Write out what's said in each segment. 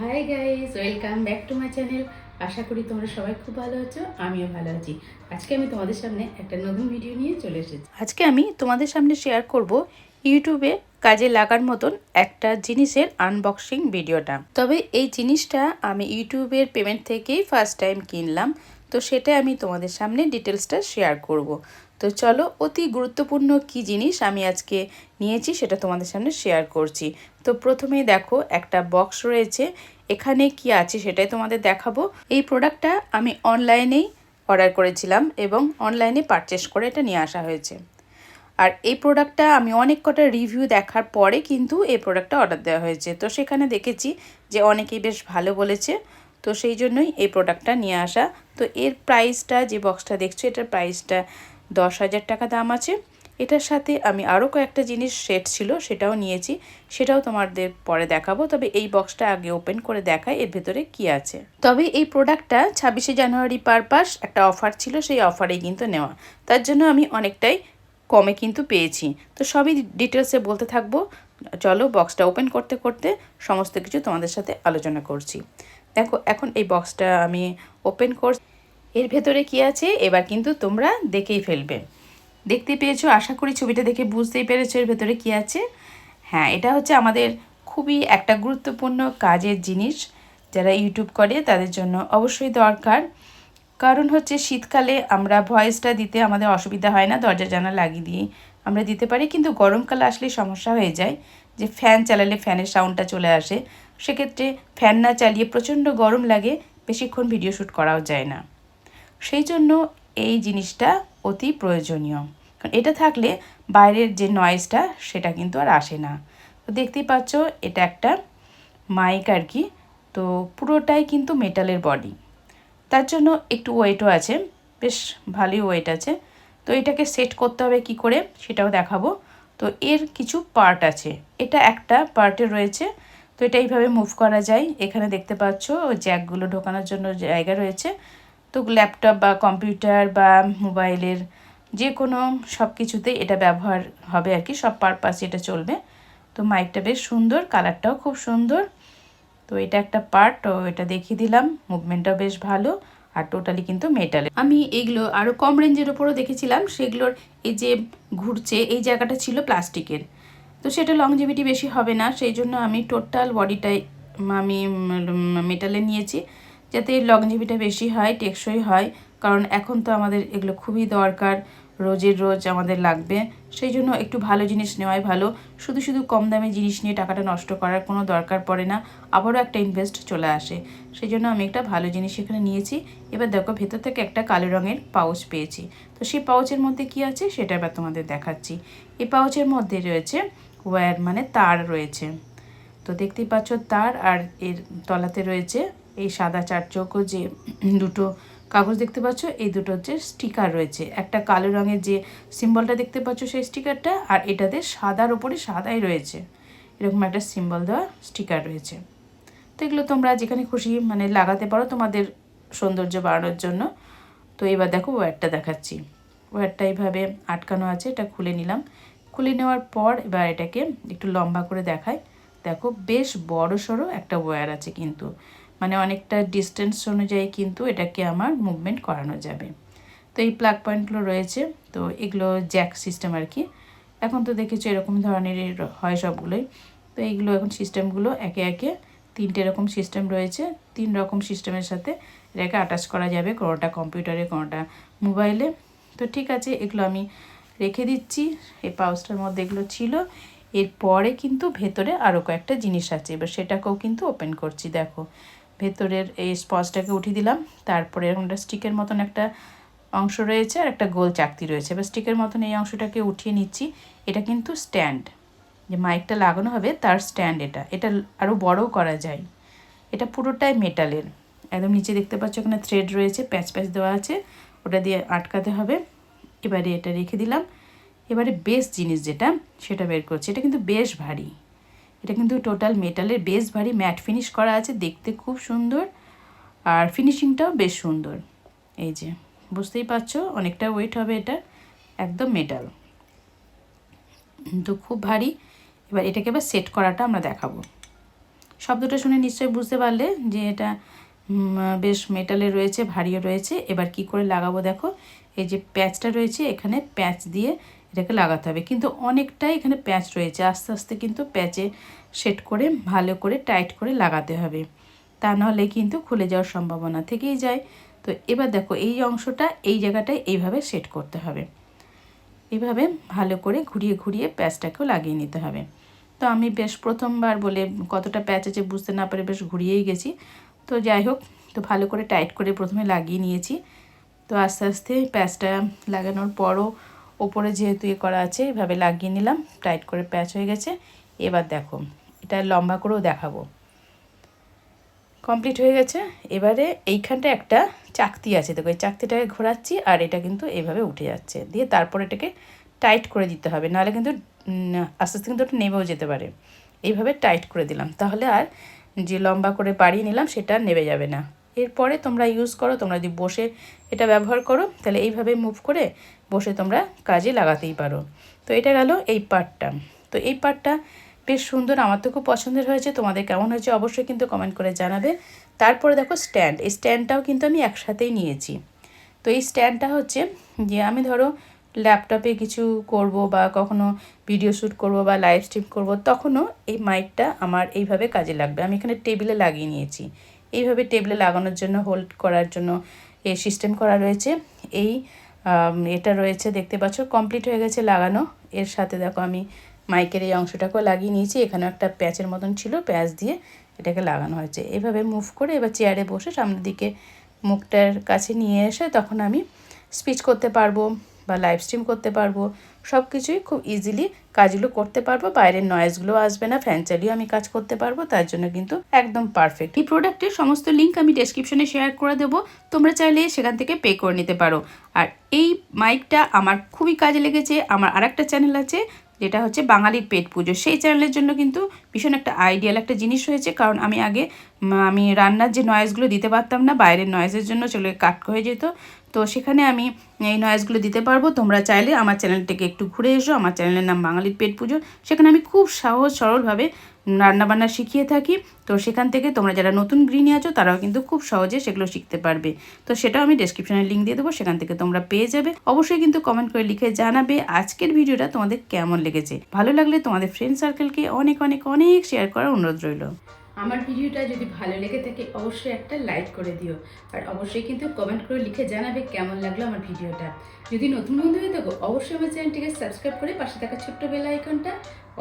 Hi guys welcome back to my channel আশা করি তোমরা সবাই খুব ভালো আছো, আমিও ভালো আছি। আজকে আমি তোমাদের সামনে একটা নতুন ভিডিও নিয়ে চলে এসেছি। আজকে আমি তোমাদের সামনে শেয়ার করব ইউটিউবে কাজে লাগার মতন একটা জিনিসের আনবক্সিং ভিডিওটা তবে এই জিনিসটা আমি ইউটিউবের পেমেন্ট থেকেই ফার্স্ট টাইম কিনলাম, তো সেটা আমি তোমাদের সামনে ডিটেলসটা শেয়ার করব। তো চলো, অতি গুরুত্বপূর্ণ কি জিনিস আমি আজকে নিয়েছি সেটা তোমাদের সামনে শেয়ার করছি। তো প্রথমেই দেখো, একটা বক্স রয়েছে। এখানে কি আছে সেটাই তোমাদের দেখাবো। এই প্রোডাক্টটা আমি অনলাইনেই অর্ডার করেছিলাম এবং অনলাইনে পারচেস করে এটা নিয়ে আসা হয়েছে। আর এই প্রোডাক্টটা আমি অনেক কটা রিভিউ দেখার পরে কিন্তু এই প্রোডাক্টটা অর্ডার দেওয়া হয়েছে। তো সেখানে দেখেছি যে অনেকেই বেশ ভালো বলেছে। তো সেই জন্যই এই প্রোডাক্টটা নিয়ে আসা। তো এর প্রাইসটা যে বক্সটা দেখছ, এটার প্রাইসটা দশ হাজার টাকা দাম আছে। এটার সাথে আমি আরও কয়েকটা জিনিস সেট ছিল, সেটাও নিয়েছি। সেটাও তোমাদের পরে দেখাবো। তবে এই বক্সটা আগে ওপেন করে দেখায় এর ভেতরে কি আছে। তবে এই প্রোডাক্টটা ছাব্বিশে জানুয়ারি পারপাস একটা অফার ছিল, সেই অফারেই কিন্তু নেওয়া। তার জন্য আমি অনেকটাই কমে কিন্তু পেয়েছি। তো সবই ডিটেলসে বলতে থাকব। চলো বক্সটা ওপেন করতে করতে সমস্ত কিছু তোমাদের সাথে আলোচনা করছি। দেখো, এখন এই বক্সটা আমি ওপেন করছি। এর ভেতরে কি আছে? এবার কিন্তু তোমরা দেখেই ফেলবে। দেখতে পেয়েছ? আশা করি ছবিটা দেখে বুঝতেই পেরেছ এর ভেতরে কি আছে। হ্যাঁ এটা হচ্ছে আমাদের খুবই একটা গুরুত্বপূর্ণ কাজের জিনিস। যারা ইউটিউব করে, তাদের জন্য অবশ্যই দরকার। কারণ হচ্ছে শীতকালে আমরা ভয়েসটা দিতে আমাদের অসুবিধা হয় না, দরজা জানা লাগিয়ে দিয়ে আমরা দিতে পারি। কিন্তু গরমকালে আসলে সমস্যা হয়ে যায় যে ফ্যান চালালে ফ্যানের সাউন্ডটা চলে আসে। সেক্ষেত্রে ফ্যান না চালিয়ে প্রচণ্ড গরম লাগে, বেশিক্ষণ ভিডিও শ্যুট করাও যায় না। সেই জন্য এই জিনিসটা অতি প্রয়োজনীয়। কারণ এটা থাকলে বাইরের যে নয়েজটা সেটা কিন্তু আর আসে না। তো দেখতেই পাচ্ছ, এটা একটা মাইক আর কি। তো পুরোটাই কিন্তু মেটালের বডি তার জন্য একটু ওয়েটও আছে। বেশ ভালোই ওয়েট আছে। তো এটাকে সেট করতে হবে কি করে, সেটাও দেখাবো। তো এর কিছু পার্ট আছে। এটা একটা পার্টে রয়েছে। তো এটা এইভাবে মুভ করা যায়। এখানে দেখতে পাচ্ছ জ্যাকগুলো ঢোকানোর জন্য জায়গা রয়েছে। তো ল্যাপটপ বা কম্পিউটার বা মোবাইলের যে কোনো সব কিছুতে এটা ব্যবহার হবে আর কি, সব পারপাস এটা চলবে। তো মাইকটা বেশ সুন্দর কালারটাও খুব সুন্দর। তো এটা একটা পার্ট তো এটা দেখিয়ে দিলাম মুভমেন্টটাও বেশ ভালো, আর টোটালি কিন্তু মেটালে আমি এইগুলো আরও কম রেঞ্জের ওপরও দেখেছিলাম, সেগুলোর এই যে ঘুরছে, এই জায়গাটা ছিল প্লাস্টিকের। তো সেটা লংজিভিটি বেশি হবে না, সেই জন্য আমি টোটাল বডিটাই আমি মেটালে নিয়েছি। যাতে লংজিভিটা বেশি হয়, টেকসই হয়। কারণ এখন তো আমাদের এগুলো খুবই দরকার, রোজের রোজ আমাদের লাগবে। সেই জন্য একটু ভালো জিনিস নেওয়াই ভালো। শুধু শুধু কম দামে জিনিস নিয়ে টাকাটা নষ্ট করার কোনো দরকার পড়ে না, আবারও একটা ইনভেস্ট চলে আসে। সেই জন্য আমি একটা ভালো জিনিস এখানে নিয়েছি। এবার দেখো, ভেতর থেকে একটা কালো রঙের পাউচ পেয়েছি। তো সেই পাউচের মধ্যে কি আছে সেটা এবার তোমাদের দেখাচ্ছি। এই পাউচের মধ্যে রয়েছে ওয়্যার মানে তার রয়েছে। তো দেখতেই পাচ্ছ তার আর এর তলাতে রয়েছে এই সাদা চার চৌকো যে দুটো কাগজ দেখতে পাচ্ছ, এই দুটো হচ্ছে স্টিকার রয়েছে। একটা কালো রঙের যে সিম্বলটা দেখতে পাচ্ছ সেই স্টিকারটা আর এটাতে সাদার ওপরে সাদাই রয়েছে। এরকম একটা সিম্বল দেওয়া স্টিকার রয়েছে। তো এগুলো তোমরা যেখানে খুশি মানে লাগাতে পারো তোমাদের সৌন্দর্য বাড়ানোর জন্য। তো এবার দেখো ওয়্যারটা দেখাচ্ছি। ওয়্যারটা এইভাবে আটকানো আছে, এটা খুলে নিলাম। খুলে নেওয়ার পর এবার এটাকে একটু লম্বা করে দেখায় দেখো বেশ বড় সড়ো একটা ওয়্যার আছে কিন্তু। মানে অনেকটা ডিস্টেন্স অনুযায়ী কিন্তু এটাকে আমার মুভমেন্ট করানো যাবে। তো এই প্লাগ পয়েন্টগুলো রয়েছে, তো এগুলো জ্যাক সিস্টেম আর কি। এখন তো দেখেছ এরকম ধরনের হয় সবগুলোই। তো এইগুলো এখন সিস্টেমগুলো একে একে তিনটে এরকম সিস্টেম রয়েছে। তিন রকম সিস্টেমের সাথে এটাকে অ্যাটাচ করা যাবে কোনোটা কম্পিউটারে কোনোটা মোবাইলে তো ঠিক আছে, এগুলো আমি রেখে দিচ্ছি। এই পাউচটার মধ্যে এগুলো ছিল। এরপরে কিন্তু ভেতরে আরও কয়েকটা জিনিস আছে। এবার সেটাকেও কিন্তু ওপেন করছি, দেখো। ভেতরের এই স্পঞ্জটাকে উঠিয়ে দিলাম। তারপরে এরকম একটা স্টিকের মতন একটা অংশ রয়েছে আর একটা গোল চাকতি রয়েছে। এবার স্টিকের মতন এই অংশটাকে উঠিয়ে নিচ্ছি। এটা কিন্তু স্ট্যান্ড। যে মাইকটা লাগানো হবে তার স্ট্যান্ড এটা। এটা আরও বড়ও করা যায়। এটা পুরোটাই মেটালের। একদম নিচে দেখতে পাচ্ছ ওখানে থ্রেড রয়েছে, প্যাচ প্যাচ দেওয়া আছে। ওটা দিয়ে আটকাতে হবে। এবারে এটা রেখে দিলাম। এবারে বেশ জিনিস যেটা, সেটা বের করছি। এটা কিন্তু বেশ ভারী। এটা কিন্তু টোটাল মেটালের বেশ ভারী ম্যাট ফিনিশ করা আছে, দেখতে খুব সুন্দর। আর ফিনিশিংটাও বেশ সুন্দর। এই যে, বুঝতেই পারছ অনেকটা ওয়েট হবে এটা, একদম মেটাল তো খুব ভারী। এবার এটাকে এবার সেট করাটা আমরা দেখাবো। শব্দটা শুনে নিশ্চয়ই বুঝতে পারলে যে এটা বেশ মেটালে রয়েছে, ভারীও রয়েছে। এবার কি করে লাগাবো দেখো? এই যে প্যাচটা রয়েছে, এখানে প্যাচ দিয়ে এটাকে লাগাতে হবে। কিন্তু অনেকটাই এখানে প্যাচ রয়েছে। আস্তে আস্তে কিন্তু প্যাচে সেট করে, ভালো করে টাইট করে লাগাতে হবে। তা নাহলে কিন্তু খুলে যাওয়ার সম্ভাবনা থেকেই যায়। তো এবার দেখো, এই অংশটা, এই জায়গাটায় এইভাবে সেট করতে হবে। এভাবে ভালো করে ঘুরিয়ে ঘুরিয়ে প্যাচটাকেও লাগিয়ে নিতে হবে। তো আমি বেশ প্রথমবার বলে কতটা প্যাচ আছে বুঝতে না পারে, বেশ ঘুরিয়েই গেছি। তো যাই হোক, তো ভালো করে টাইট করে প্রথমে লাগিয়ে নিয়েছি। তো আস্তে আস্তে প্যাচটা লাগানোর পরও ওপরে যেহেতু এ করা আছে, এভাবে লাগিয়ে নিলাম টাইট করে প্যাচ হয়ে গেছে। এবার দেখো, এটা লম্বা করেও দেখাবো। কমপ্লিট হয়ে গেছে। এবারে এইখানটা একটা চাকতি আছে, দেখো এই চাকতিটাকে ঘোরাচ্ছি আর এটা কিন্তু এভাবে উঠে যাচ্ছে। দিয়ে তারপর এটাকে টাইট করে দিতে হবে, নাহলে কিন্তু আস্তে আস্তে কিন্তু ওটা নেবেও যেতে পারে। এইভাবে টাইট করে দিলাম। তাহলে আর যে লম্বা করে বাড়িয়ে নিলাম, সেটা নেবে যাবে না। এরপরে তোমরা ইউজ করো, তোমরা যদি বসে এটা ব্যবহার করো, তাহলে এইভাবে মুভ করে বসে তোমরা কাজে লাগাতেই পারো। তো এটা গেল এই পার্টটা তো এই পার্টটা বেশ সুন্দর, আমার তো খুব পছন্দের হয়েছে। তোমাদের কেমন হয়েছে অবশ্যই কিন্তু কমেন্ট করে জানাবে। তারপরে দেখো স্ট্যান্ড এই স্ট্যান্ডটাও কিন্তু আমি একসাথেই নিয়েছি। তো এই স্ট্যান্ডটা হচ্ছে যে আমি ধরো ল্যাপটপে কিছু করব বা কখনো ভিডিও শ্যুট করব বা লাইভ স্ট্রিম করব, তখনও এই মাইকটা আমার এইভাবে কাজে লাগবে। আমি এখানে টেবিলে লাগিয়ে নিয়েছি। এইভাবে টেবিলে লাগানোর জন্য হোল্ড করার জন্য এই সিস্টেম করা রয়েছে। এই এটা রয়েছে, দেখতে পাচ্ছ কমপ্লিট হয়ে গেছে লাগানো। এর সাথে দেখো আমি মাইকের এই অংশটাকেও লাগিয়ে নিয়েছি। এখানেও একটা প্যাচের মতন ছিল, প্যাচ দিয়ে এটাকে লাগানো হয়েছে। এভাবে মুভ করে এবার চেয়ারে বসে সামনের দিকে মুখটার কাছে নিয়ে এসে তখন আমি স্পিচ করতে পারব। বা লাইভ স্ট্রিম করতে পারব। সব কিছুই খুব ইজিলি কাজগুলো করতে পারব। বাইরের নয়েজগুলো আসবে না ফ্যান চালিয়েও আমি কাজ করতে পারব, তার জন্য কিন্তু একদম পারফেক্ট এই প্রোডাক্টের সমস্ত লিঙ্ক আমি ডেসক্রিপশনে শেয়ার করে দেবো। তোমরা চাইলে সেখান থেকে পে করে নিতে পারো। আর এই মাইকটা আমার খুবই কাজে লেগেছে। আমার আরেকটা চ্যানেল আছে, যেটা হচ্ছে বাঙালির পেট পুজো। সেই চ্যানেলের জন্য কিন্তু ভীষণ একটা আইডিয়াল একটা জিনিস হয়েছে। কারণ আমি আগে আমি রান্নার যে নয়েজগুলো দিতে পারতাম না, বাইরের নয়েজের জন্য চলে কাট হয়ে যেত। তো সেখানে আমি এই নয়েজগুলো দিতে পারব। তোমরা চাইলে আমার চ্যানেলটাকে একটু ঘুরে এসো। আমার চ্যানেলের নাম বাঙালির পেট পুজো। সেখানে আমি খুব সহজ সরলভাবে রান্নাবান্না শিখিয়ে থাকি। তো সেখান থেকে তোমরা যারা নতুন গৃহিণী আছো, তারাও কিন্তু খুব সহজে সেগুলো শিখতে পারবে। তো সেটাও আমি ডেসক্রিপশনে লিঙ্ক দিয়ে দেবো। সেখান থেকে তোমরা পেয়ে যাবে। অবশ্যই কিন্তু কমেন্ট করে লিখে জানাবে আজকের ভিডিওটা তোমাদের কেমন লেগেছে। ভালো লাগলে তোমাদের ফ্রেন্ড সার্কেলকে অনেক অনেক অনেক শেয়ার করার অনুরোধ রইল। আমার ভিডিওটা যদি ভালো লেগে থাকে, অবশ্যই একটা লাইক করে দিও। আর অবশ্যই কিন্তু কমেন্ট করে লিখে জানাবে কেমন লাগল আমার ভিডিওটা। যদি নতুন বন্ধু হয়ে থাকো, অবশ্যই আমার চ্যানেলটিকে সাবস্ক্রাইব করে পাশে থাকা ছোট্ট বেল আইকনটা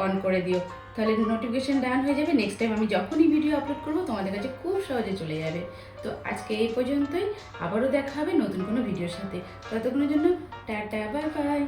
অন করে দিও। তাহলে নোটিফিকেশন ডান হয়ে যাবে নেক্সট টাইম আমি যখনই ভিডিও আপলোড করব, তোমাদের কাছে খুব সহজে চলে যাবে। তো আজকে এই পর্যন্তই, আবারও দেখা হবে নতুন কোনো ভিডিওর সাথে। ততক্ষণের জন্য, টাটা বাই বাই